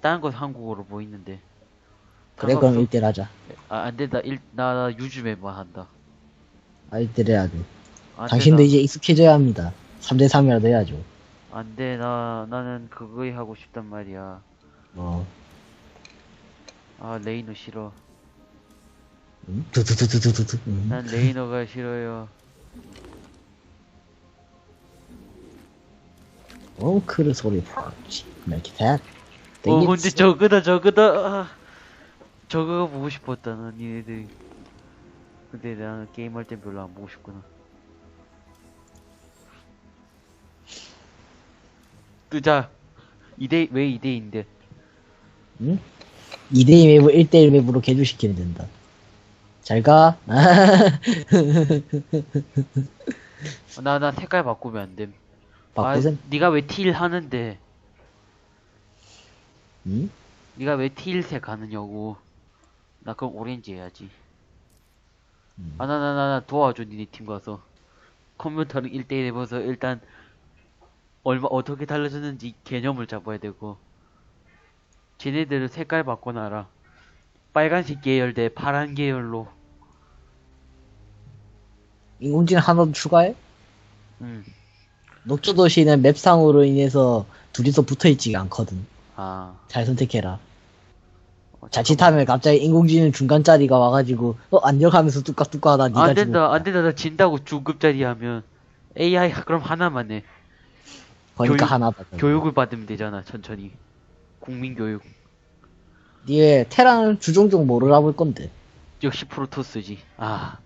다른 건 한국어로 뭐 있는데. 그래 그럼 상관없어. 1대1 하자 아, 안 된다. 일, 나, 나 유즈맵만 한다. 아 1대1 해야 돼 안 당신도 돼, 이제 익숙해져야 합니다 3대3이라도 해야죠 나, 안 돼, 나, 나는 그거 하고 싶단 말이야. 어 아, 레이너 싫어. 음? 두두두두두두 음. 난 레이너가 싫어요. 엉크르 소리 펄치 이렇게 돼 어, 근데 저거다, 저거다. 아, 저거가 보고 싶었다, 나 니네들. 근데 나는 게임할 땐 별로 안 보고 싶구나. 뜨자. 2대, 왜 2대인데? 응? 2대2 맵을 1대1 맵으로 개조시키면 된다 잘가 나, 나 색깔 바꾸면 안 됨. 바꾸셈 아, 니가 왜 틸 하는데? 응? 니가 왜 틸색 하느냐고. 나 그럼 오렌지 해야지. 음. 아, 나, 나, 나, 나 도와줘, 니네 팀 가서. 컴퓨터를 1대1 해봐서 일단, 얼마, 어떻게 달라졌는지 개념을 잡아야 되고. 쟤네들은 색깔 바꿔놔라. 빨간색 계열 대 파란 계열로. 인공지능 하나 더 추가해? 음. 녹조 도시는 맵상으로 인해서 둘이서 붙어있지가 않거든 아. 잘 선택해라 어, 자칫하면 갑자기 인공지능 중간짜리가 와가지고 어 안녕 하면서 뚝딱뚝딱하다 니가 안 된다. 안 된다, 나 진다고 중급짜리 하면. AI, 그럼 하나만 해. 그러니까 교육- 하나다 교육을 받으면 되잖아, 천천히. 국민교육. 니의 테라는 주종종 뭐를 알아볼 건데 역시 프로토스지. 아.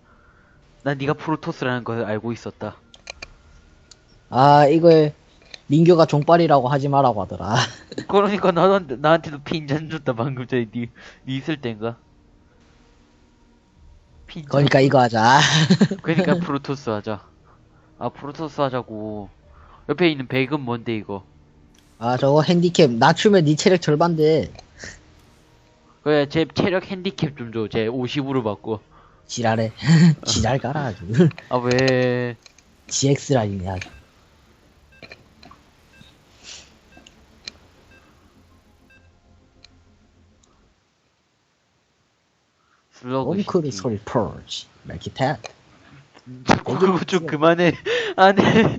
난 네가 프로토스라는 걸 알고 있었다. 아 이걸 민규가 종빨이라고 하지 말라고 하더라 그러니까 나한테, 나한테도 핀잔 줬다, 방금 전에 니, 니 있을 땐가? 핀잔. 그러니까 이거 하자 그러니까 프로토스 하자. 아, 프로토스 하자고. 옆에 있는 백은 뭔데, 이거? 아 저거 핸디캡 낮추면 니 체력 절반 돼 그래, 제 체력 핸디캡 좀 줘. 제 50으로 바꿔. 지랄해 지랄 가라 아주 아, 왜. GX라니 아주 슬러그 엉크르 시티. 소리 이렇게 태 그거 좀 그만해. 안 해.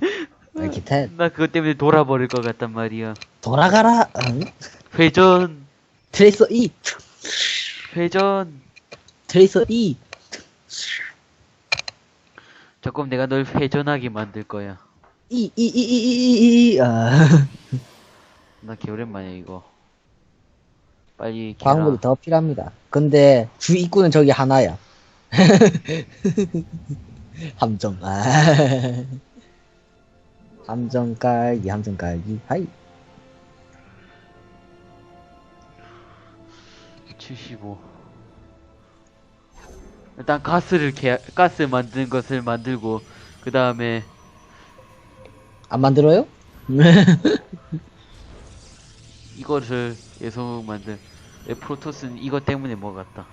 이렇게 태나 그것 때문에 돌아버릴 것 같단 말이야. 돌아가라 응? 회전, 트레이서 E 회전. 트레이서 E 조금 내가 널 회전하게 만들 거야. E E E E E E E 아나 개오랜만에 이거. 빨리. 광물이 더 필요합니다. 근데 주 입구는 저기 하나야. 함정. 아. 함정 깔기, 함정 깔기. 하이. 75. 일단 가스를 개, 가스 만드는 것을 만들고, 그 다음에, 안 만들어요? 이거를 계속 만든. 내 프로토스는 이것 때문에 먹었다.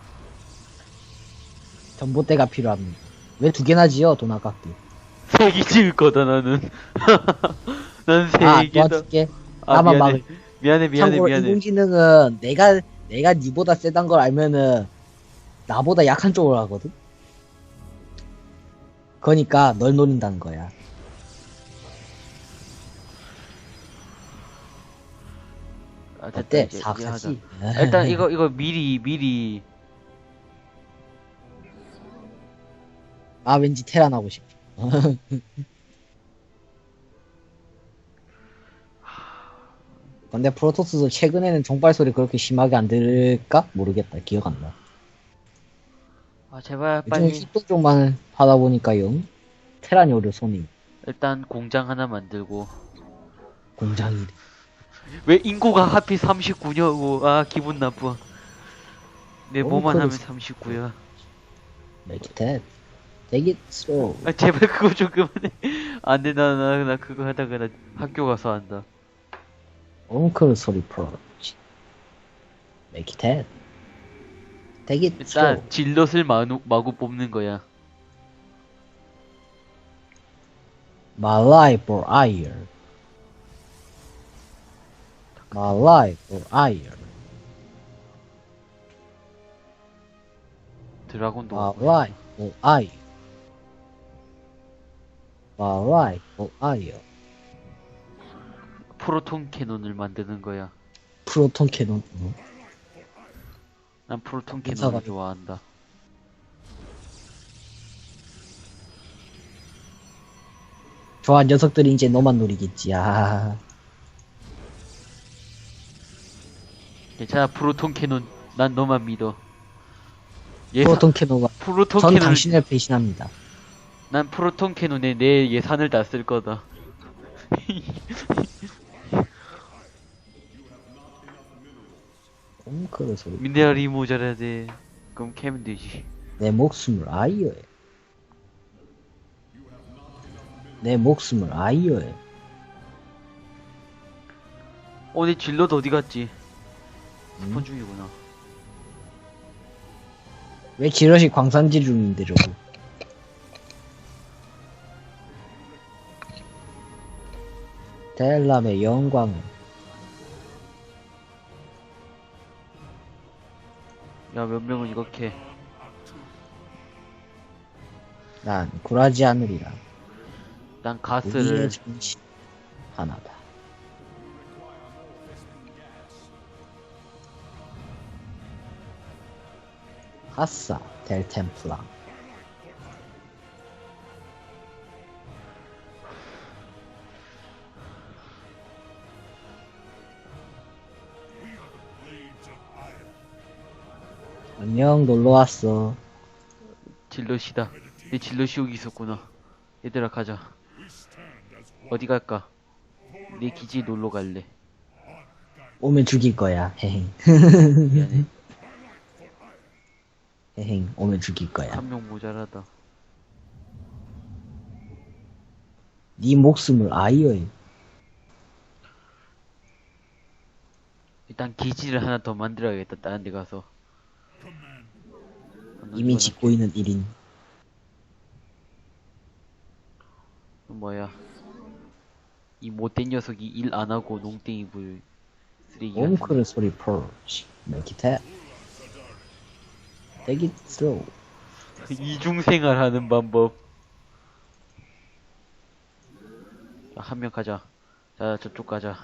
전봇대가 필요합니다. 왜 두 개나 지어? 돈 아깝게. 세개 지을 거다, 나는. 난세 아, 개다. 도와줄게. 아, 나만 미안해. 막을. 미안해, 미안해, 참고로 미안해. 인공지능은 내가, 내가 니보다 세단 걸 알면은 나보다 약한 쪽으로 하거든? 그러니까 널 노린다는 거야. 아, 됐다, 어때? 이제, 이제. 하자. 일단 이거, 이거 미리, 미리. 아, 왠지 테란 하고 싶어. 근데 프로토스도 최근에는 종발 소리 그렇게 심하게 안 들을까? 모르겠다. 기억 안 나. 아, 제발, 요즘 빨리. hit도 쪽만 하다 보니까요. 테란이 오려 손이 일단 공장 하나 만들고. 공장이. 왜 인구가 하필 39냐고. 아, 기분 나빠. 내 뭐만 하면 커졌어. 39야. Make it dead. Take it slow. 아, 제발 그거 좀 그만해. 안 돼, 나, 나, 나 그거 하다가 나 학교 가서 한다. 엉클 소리 프로치. Make it dead. Take it slow. 일단 질럿을 마구, 마구 뽑는 거야. My life for iron. my life of iron. 드라곤도 My 없고요. life of iron. My life of iron. 프로톤 캐논을 만드는 거야. 프로톤 캐논. 어. 난 프로톤 캐논을 인사가- 좋아한다. 좋아한 녀석들이 이제 너만 노리겠지. 아. 괜찮아 프로톤 캐논. 난 너만 믿어. 예산 프로톤 캐논가. 프로톤 전 캐논 당신을 배신합니다. 난 프로톤 캐논에 내 예산을 다 쓸 거다. 소리. 미네랄이 모자라대. 그럼 캐면 되지. 내 목숨을 아이어해. 내 목숨을 아이어해. 오늘 진로도 어디 갔지? 음? 스폰 중이구나. 왜 지러시 광산지 중인데 저거. 델람의 영광을. 야몇 명은 이렇게 난 굴하지 않으리라. 난 가스를 우리의 정신 하나다. 아싸, 델템플라. 안녕, 놀러 왔어. 진로시다. 내 진로시 여기 있었구나. 얘들아 가자. 어디 갈까? 내 기지 놀러 갈래. 오면 죽일 거야. 헤행. 미안해. 헤행. 오면 죽일 거야. 한 명 모자라다. 네 목숨을 아이어해. 일단 기지를 하나 더 만들어야겠다. 다른 데 가서. 이미 짓고 있는 일인. 뭐야? 이 못된 녀석이 일 안 하고 농땡이 불 쓰레기. 같은 옹크르 소리 펄치. 멜키테. Take it slow. 이중생활하는 방법. 한 명 가자. 자, 저쪽 가자.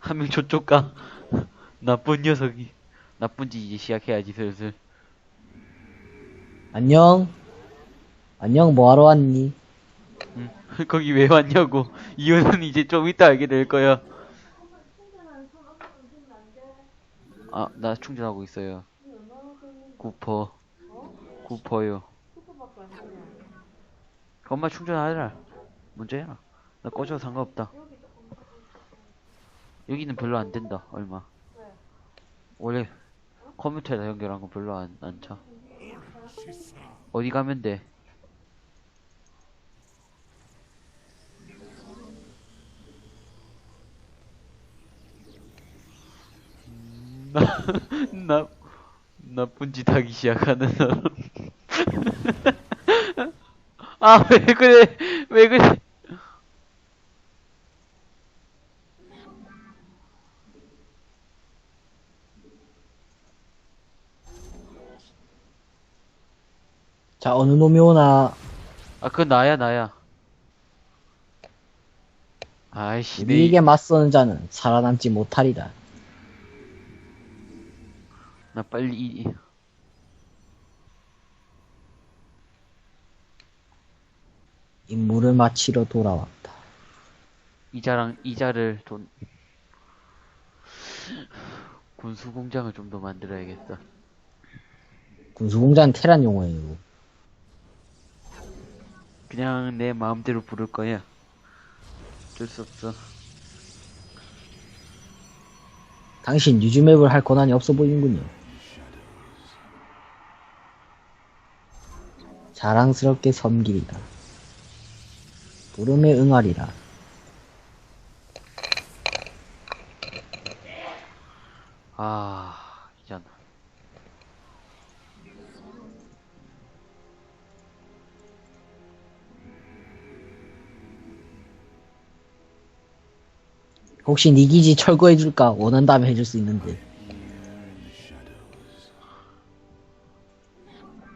한 명 저쪽 가. 나쁜 녀석이. 나쁜 짓 이제 시작해야지, 슬슬. 안녕. 안녕, 뭐하러 왔니? 응. 거기 왜 왔냐고. 이유는 이제 좀 이따 알게 될 거야. 아, 나 충전하고 있어요. 9퍼. 9퍼요. 엄마 충전하라. 문제야. 나 꺼져도 상관없다. 여기는 별로 안 된다. 얼마. 원래 컴퓨터에다 연결한 거 별로 안, 안 차. 어디 가면 돼? 나, 나, 나쁜 짓 하기 시작하는 사람. 아, 왜 그래? 왜 그래? 자, 어느 놈이 오나. 아, 그건 나야, 나야. 아이씨, 내, 우리에게 맞서는 자는 살아남지 못하리라. 나 빨리 임무를 마치러 돌아왔다. 이자랑, 이자를 좀, 군수 공장을 좀 더 만들어야겠다. 군수 공장은 테란 용어예요. 그냥 내 마음대로 부를 거야. 어쩔 수 없어. 당신 유즈맵을 할 권한이 없어 보이는군요. 자랑스럽게 섬기리라. 부름에 응하리라. 아, 이잖아. 혹시 네 기지 철거해줄까? 원한다면 해줄 수 있는데.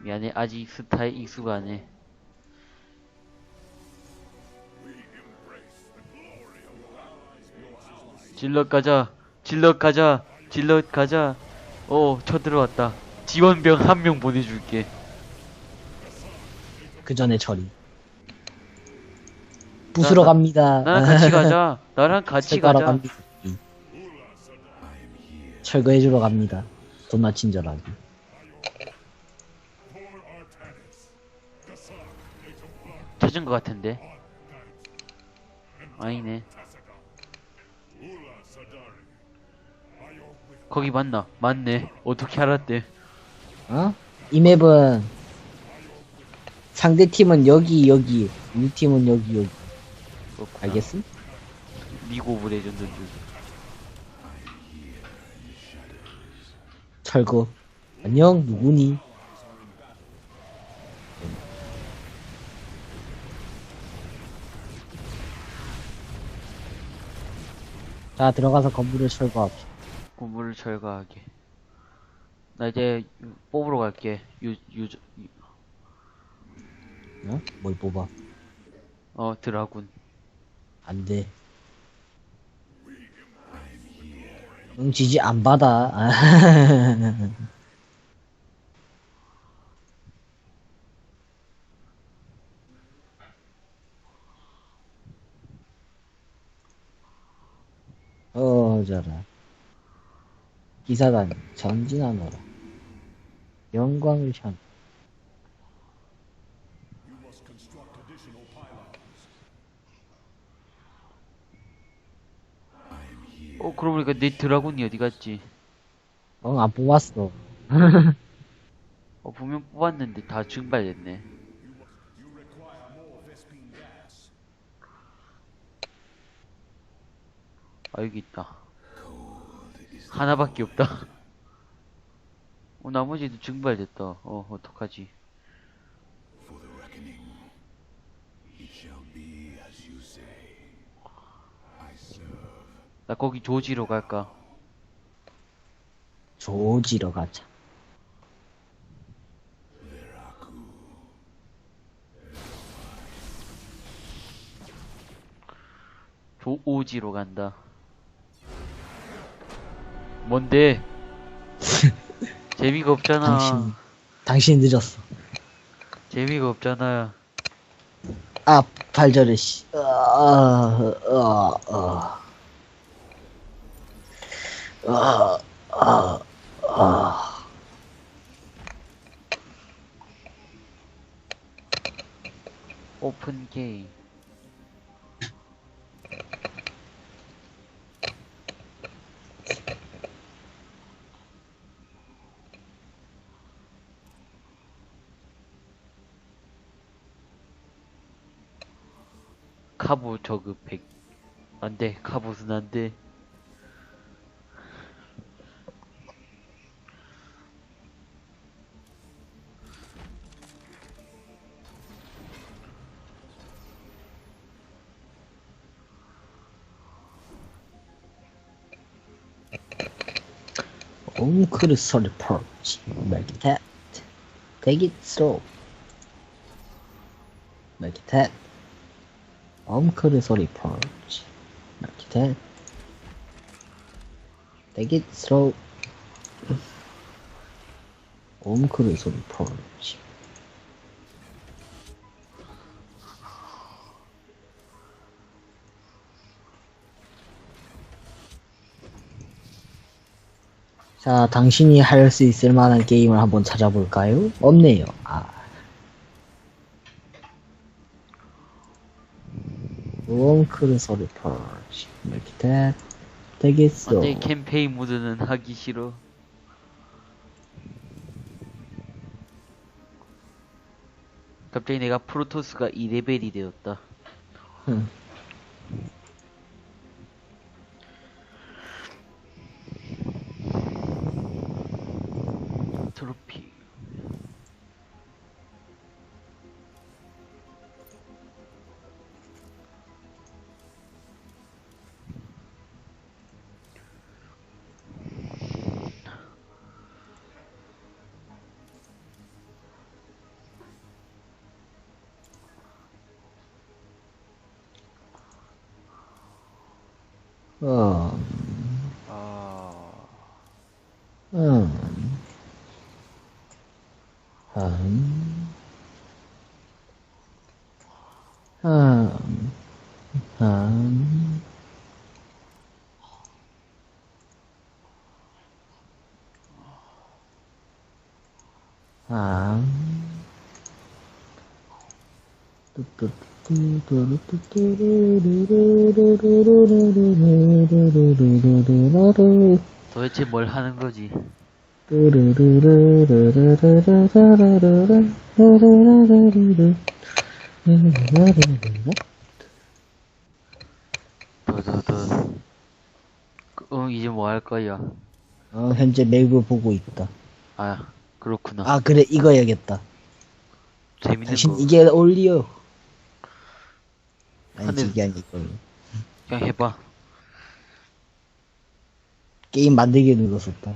미안해 아직 스타에 익숙 안해 질럿 가자 질럿 가자 질럿 가자 어 쳐들어왔다 지원병 한 명 보내줄게 그 전에 처리. 부수러 나- 갑니다. 나랑 같이 가자 나랑 같이 가자 갑니다. 철거해주러 갑니다. 존나 친절하게. 찾은 것 같은데 아니네 거기 맞나? 맞네 어떻게 알았대 어? 이 맵은 상대 팀은 여기 여기, 우리 팀은 여기 여기. 그렇구나. 알겠음? 미고 오브 레전드 줄 철거. 안녕 누구니? 자 들어가서 건물을 철거합시다. 건물을 철거하게 나 이제 뽑으러 갈게 유, 유, 유, 어? 뭘 뽑아? 어 드라군 안 돼. 응, 지지 안 받아. 어, 저라. 기사단, 전진하노라. 영광을 향. 어 그러고 보니까 내 드라군이 어디 갔지 응, 안 뽑았어. 어 분명 뽑았는데 다 증발됐네 아 여기 있다 하나밖에 없다. 어 나머지도 증발됐다. 어 어떡하지. 나 거기 조지로 갈까? 조지러 가자. 조오지로 간다 뭔데 재미가 없잖아 당신, 당신 늦었어. 재미가 없잖아 아, 발저를, 씨. 아, 아, 아. 아, 아, 아. 오픈 게임 카부 저그 100 안돼 카부는 안돼 옹크르 소리 펄치. Make it hat. Take it slow. Make it hat. It hat. Take it slow. 옹크르 소리 펄치. 자, 당신이 할 수 있을 만한 게임을 한번 찾아볼까요? 없네요. 아. Hat. Take it slow. 안돼 캠페인 모드는 하기 싫어 갑자기 내가 프로토스가 2레벨이 되었다 응. 트로피 어, 아, 음, 음, 음, 음. 아. 도대체 뭘 하는 거지? 응, 이제 뭐 할 거야? 어, 현재 맵을 보고 있다. 아, 그렇구나. 아, 그래, 이거 해야겠다. 재밌는 당신 거. 이게 올리오. 근데- 이게 아니, 이거. 그냥 해봐. 게임 만들기 눌렀었다.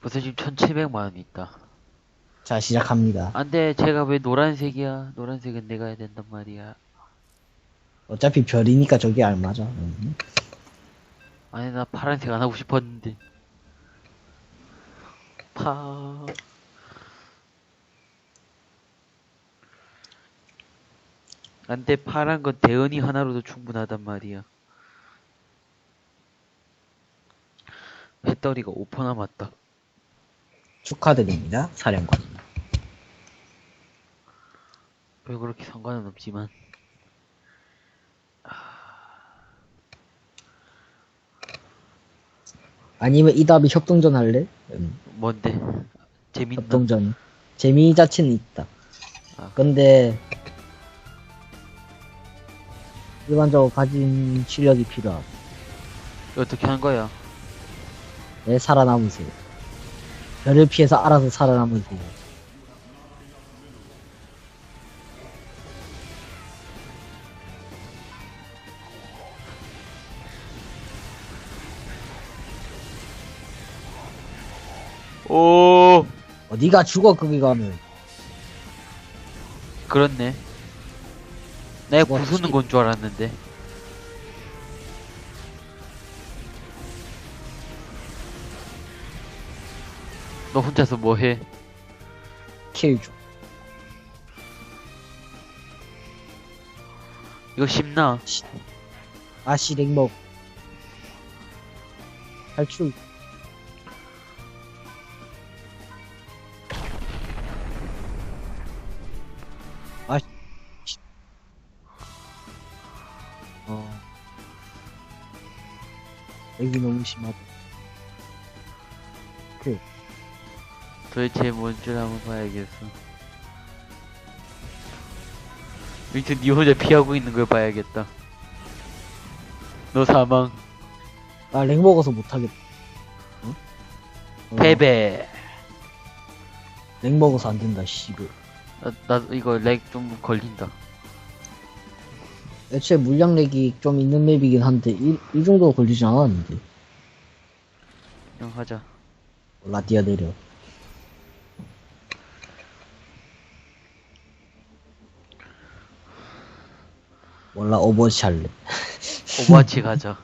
벌써 지금 1700만 원 있다. 자, 시작합니다. 안 돼, 제가 왜 노란색이야? 노란색은 내가 해야 된단 말이야. 어차피 별이니까 저게 알맞아. 응. 아니, 나 파란색 안 하고 싶었는데. 파. 안 돼, 파란 건 대은이 하나로도 충분하단 말이야. 배터리가 5% 남았다. 축하드립니다, 사령관. 별 그렇게 상관은 없지만. 아니면 이 다음에 협동전 할래? 응, 뭔데? 재밌나? 협동전. 재미 자체는 있다. 아. 근데, 일반적으로 가진 실력이 필요하고, 어떻게 한 거야? 내 살아남으세요. 별을 피해서 알아서 살아남으세요. 오, 어디가 죽어, 거기 가면. 그렇네. 내가 뭐, 부수는 시- 건줄 알았는데. 너 혼자서 뭐 해? 킬 줘. 이거 쉽나? 아씨, 랭먹. 탈출. 여기 너무 심하다. 도대체 뭔 줄 한번 봐야겠어. 윈튼 니 혼자 피하고 있는 걸 봐야겠다. 너 사망. 아, 랭 먹어서 못하겠다. 어? 어, 패배. 랭 먹어서 안 된다, 씨발. 나, 나 이거 렉 좀 걸린다. 애초에 물량 렉이 좀 있는 맵이긴 한데, 이, 이 정도 걸리진 않았는데. 그냥 하자. 라디아 내려. 몰라, 오버워치 할래. 오버워치 가자.